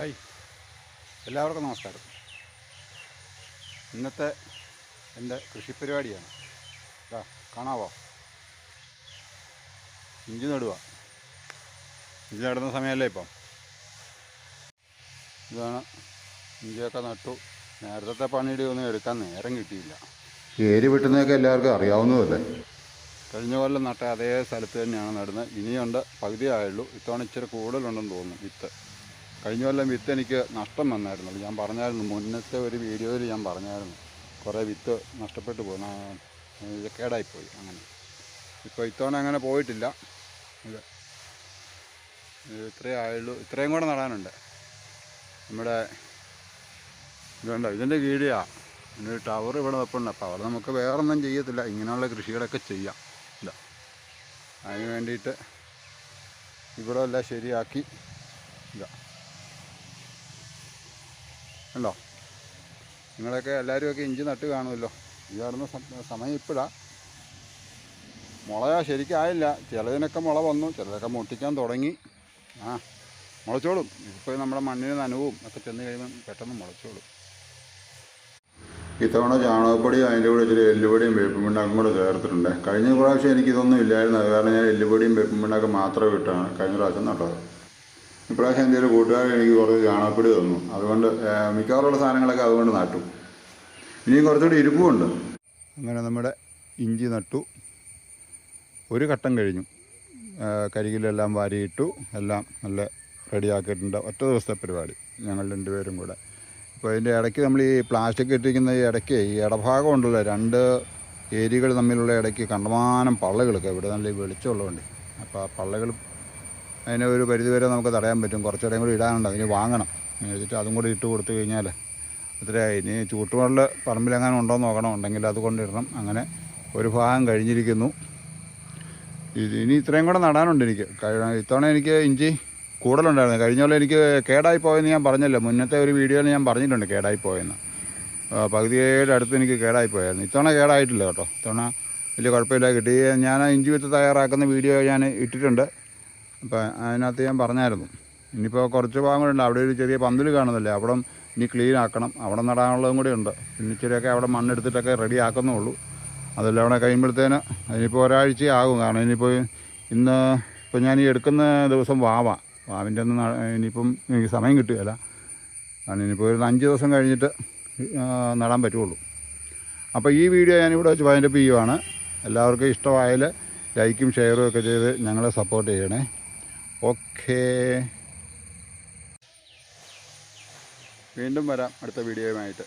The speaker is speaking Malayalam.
ഹായ്. എല്ലാവർക്കും നമസ്കാരം. ഇന്നത്തെ എന്റെ കൃഷിപ്പരിപാടിയാണ്. ഇതാ കാണാവോ? ഇഞ്ചി നടുക ഇഞ്ചി നടുന്ന സമയമല്ലേ ഇപ്പം? ഇതാണ് ഇഞ്ചിയൊക്കെ നട്ടു. നേരത്തെ പണിയുടെ ഒന്നും എടുക്കാൻ നേരം കിട്ടിയില്ല. ഏരി വെട്ടുന്നതൊക്കെ എല്ലാവർക്കും അറിയാവുന്നതല്ലേ? കഴിഞ്ഞ കൊല്ലം നട്ട അതേ സ്ഥലത്ത് തന്നെയാണ് നടുന്നത്. ഇനിയുണ്ട് പകുതി ആയുള്ളൂ ഇത്തവണ ഇച്ചിരി കൂടുതലുണ്ടെന്ന് തോന്നുന്നു വിത്ത്. കഴിഞ്ഞ കൊല്ലം വിത്ത് എനിക്ക് നഷ്ടം വന്നായിരുന്നു. ഞാൻ പറഞ്ഞായിരുന്നു മുന്നത്തെ ഒരു വീഡിയോയിൽ ഞാൻ പറഞ്ഞായിരുന്നു കുറേ വിത്ത് നഷ്ടപ്പെട്ടു പോയി കേടായിപ്പോയി അങ്ങനെ. ഇപ്പോൾ ഇത്തവണ അങ്ങനെ പോയിട്ടില്ല. ഇത് ഇത് ഇത്രയേ ആയുള്ളൂ ഇത്രയും കൂടെ നടാനുണ്ട്. നമ്മുടെ ഇതുണ്ട് ഇതിന്റെ കീഴിയാ ഒരു ടവർ ഇവിടെ വെപ്പുണ്ട്. അപ്പോൾ അവിടെ നമുക്ക് വേറൊന്നും ചെയ്യത്തില്ല. ഇങ്ങനെയുള്ള കൃഷികളൊക്കെ ചെയ്യാം. ഇല്ല അതിന് വേണ്ടിയിട്ട് ഇവിടെ എല്ലാം ശരിയാക്കി. ഇതാ. ഉണ്ടോ നിങ്ങളൊക്കെ എല്ലാവരുമൊക്കെ ഇഞ്ചി നട്ട് കാണുമല്ലോ. ഈ കാണുന്ന സമയം ഇപ്പോഴാണ് മുള ശരിക്കായില്ല. ചിലതിനൊക്കെ മുള വന്നു. ചിലതൊക്കെ മുട്ടിക്കാൻ തുടങ്ങി. ആ മുളച്ചോളും. ഇപ്പോൾ നമ്മുടെ മണ്ണിന് നനവും ഒക്കെ ചെന്ന് കഴിയുമ്പോൾ പെട്ടെന്ന് മുളച്ചോളും. ഇത്തവണ ചാണകപ്പൊടിയും അതിന്റെ കൂടെ ഇച്ചിരി എല്ലുപൊടിയും വേപ്പും പിണ്ണാക്കും കൂടെ ചേർത്തിട്ടുണ്ട്. കഴിഞ്ഞ പ്രാവശ്യം എനിക്കിതൊന്നും ഇല്ലായിരുന്നു. അത് കാരണം ഞാൻ എല്ലുപൊടിയും വേപ്പും പിണ്ണാക്കും മാത്രമേ ഇട്ടാണ്. കഴിഞ്ഞ പ്രാവശ്യം നട്ടത്. ഇപ്രാവശ്യം എന്റെ ഒരു എനിക്ക് കുറച്ച് ചാണകപ്പൊടി തന്നു. അതുകൊണ്ട് മിക്കവാറുള്ള സാധനങ്ങളൊക്കെ അതുകൊണ്ട് നട്ടു. ഇനിയും കുറച്ചുകൂടി ഇരിപ്പുമുണ്ട്. അങ്ങനെ നമ്മുടെ ഇഞ്ചി നട്ടു. ഒരു ഘട്ടം കഴിഞ്ഞു. കരികിലെല്ലാം വാരിയിട്ടു. എല്ലാം നല്ല റെഡിയാക്കിയിട്ടുണ്ട്. ഒറ്റ ദിവസത്തെ പരിപാടി ഞങ്ങൾ രണ്ടുപേരും കൂടെ. അപ്പോൾ അതിന്റെ ഇടയ്ക്ക് നമ്മൾ ഈ പ്ലാസ്റ്റിക് ഇട്ടിരിക്കുന്ന ഈ ഇടയ്ക്ക് ഈ ഇടഭാഗം ഉണ്ടല്ലോ രണ്ട് ഏരിയകൾ തമ്മിലുള്ള ഇടയ്ക്ക് കണ്ടമാനം പള്ളകളൊക്കെ ഇവിടെ നല്ല വെളിച്ചമുള്ളതുകൊണ്ട്. അപ്പോൾ ആ പള്ളകൾ അതിനെ ഒരു പരിധിവരെ നമുക്ക് തടയാൻ പറ്റും. കുറച്ചുകൂടെയും കൂടി ഇടാനുണ്ട്. അതിന് വാങ്ങണം. വെച്ചിട്ട് അതും കൂടി ഇട്ട് കൊടുത്തു കഴിഞ്ഞാൽ അത്രയായി. ഇനി ചൂട്ടുവെള്ളം പറമ്പിലെങ്ങാനും ഉണ്ടോ നോക്കണം. ഉണ്ടെങ്കിൽ അത് കൊണ്ടിടണം. അങ്ങനെ ഒരു ഭാഗം കഴിഞ്ഞിരിക്കുന്നു. ഇത് ഇനി ഇത്രയും കൂടെ നടാനുണ്ട് എനിക്ക്. ഇത്തവണ എനിക്ക് ഇഞ്ചി കൂടുതലുണ്ടായിരുന്നു. കഴിഞ്ഞ പോലെ എനിക്ക് കേടായി പോയെന്ന് ഞാൻ പറഞ്ഞല്ലോ. മുന്നത്തെ ഒരു വീഡിയോയിൽ ഞാൻ പറഞ്ഞിട്ടുണ്ട് കേടായി പോയെന്ന് പകുതിയുടെ അടുത്ത് എനിക്ക് കേടായി പോയായിരുന്നു ഇത്തവണ കേടായിട്ടില്ല കേട്ടോ. ഇത്തവണ വലിയ കുഴപ്പമില്ല. കിട്ടി ഞാൻ ഇഞ്ചി വിത്ത് തയ്യാറാക്കുന്ന വീഡിയോ ഞാൻ ഇട്ടിട്ടുണ്ട്. അപ്പോൾ അതിനകത്ത് ഞാൻ പറഞ്ഞായിരുന്നു. ഇനിയിപ്പോൾ കുറച്ച് ഭാഗങ്ങളുണ്ട് അവിടെ ഒരു ചെറിയ പന്തൽ കാണുന്നില്ലേ? അവിടെ ഇനി ക്ലീൻ ആക്കണം. അവിടെ നടാനുള്ളതും കൂടി ഉണ്ട്. പിന്നെ ഇച്ചിരിയൊക്കെ അവിടെ മണ്ണെടുത്തിട്ടൊക്കെ റെഡി ആക്കുന്നുള്ളൂ. അതെല്ലാം അവിടെ കഴിയുമ്പോഴത്തേന് അതിനിപ്പോൾ ഒരാഴ്ച ആകും കാരണം ഇനിയിപ്പോൾ ഇന്ന് ഇപ്പോൾ ഞാൻ ഈ എടുക്കുന്ന ദിവസം വാവ. വാവിന്റെ ഒന്ന് ഇനിയിപ്പം എനിക്ക് സമയം കിട്ടുകയില്ല. കാരണം ഇനിയിപ്പോൾ ഒരു അഞ്ച് ദിവസം കഴിഞ്ഞിട്ട് നടാൻ പറ്റുള്ളൂ. അപ്പോൾ ഈ വീഡിയോ ഞാനിവിടെ വെച്ച് വൈൻഡപ്പ് ചെയ്യുവാണ് എല്ലാവർക്കും ഇഷ്ടമായാൽ ലൈക്കും ഷെയറും ഒക്കെ ചെയ്ത് ഞങ്ങളെ സപ്പോർട്ട് ചെയ്യണേ. ഓക്കേ. വീണ്ടും വരാം അടുത്ത വീഡിയോയുമായിട്ട്.